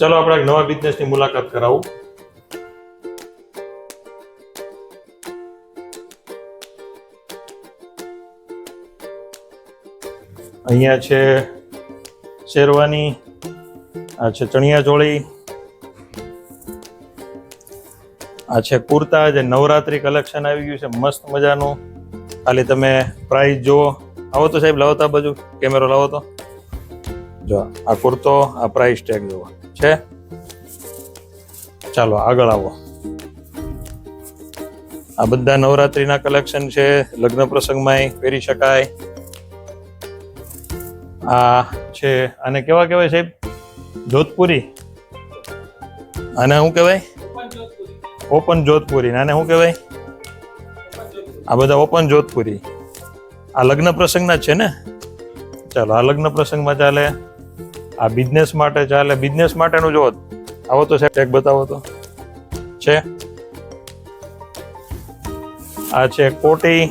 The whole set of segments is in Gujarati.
ચલો આપણે એક નવા બિઝનેસની મુલાકાત કરાવું. અહીંયા છે શેરવાની, આ છે ચણિયા ચોળી, આ છે કુર્તા, જે નવરાત્રી કલેક્શન આવી ગયું છે, મસ્ત મજાનું. ખાલી તમે પ્રાઇસ જુઓ. આવો તો સાહેબ, લાવો તો બાજુ કેમેરો લાવો તો. જો, આ કુર્તો, આ પ્રાઇસ ટેગ જુઓ છે. ચાલો, આગળ આવો. આ બધા નવરાત્રીના કલેક્શન છે. લગ્ન પ્રસંગમાં પહેરી શકાય. આ છે અને કેવા કહેવાય સાહેબ? જોધપુરી? આને શું કહેવાય? ઓપન જોધપુરી. આને શું કહેવાય? આ બધા ઓપન જોધપુરી. આ લગ્ન પ્રસંગના છે ને? ચાલો, આ લગ્ન પ્રસંગમાં ચાલે. આ બિઝનેસ માટે ચાલે બિઝનેસ માટેનું જો આવો તો સાહેબ ટેગ બતાવો તો. છે? આ છે કોટી.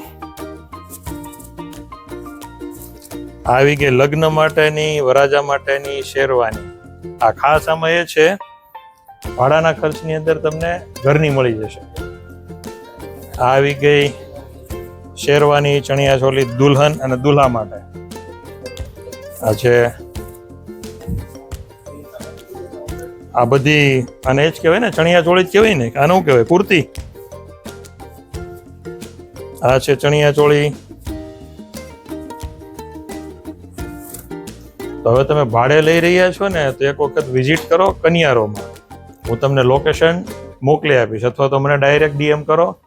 આવી ગઈ લગ્ન માટેની, વરાજા માટેની શેરવાની. આ ખાસ આમાં એ છે, ભાડાના ખર્ચની અંદર તમને ઘરની મળી જશે. આવી ગઈ શેરવાની ચણિયા ચોલી દુલ્હન અને દુલ્હા માટે. આ છે આ બધી, આને જ કહેવાય ને, ચણિયા ચોળી જ કહેવાય ને આનું કહેવાય, કુર્તી. આ છે ચણિયા ચોળી. તો હવે તમે ભાડે લઈ રહ્યા છો ને, તો એક વખત વિઝિટ કરો કનિયારોમાં. હું તમને લોકેશન મોકલી આપીશ, અથવા તો મને ડાયરેક્ટ ડીએમ કરો.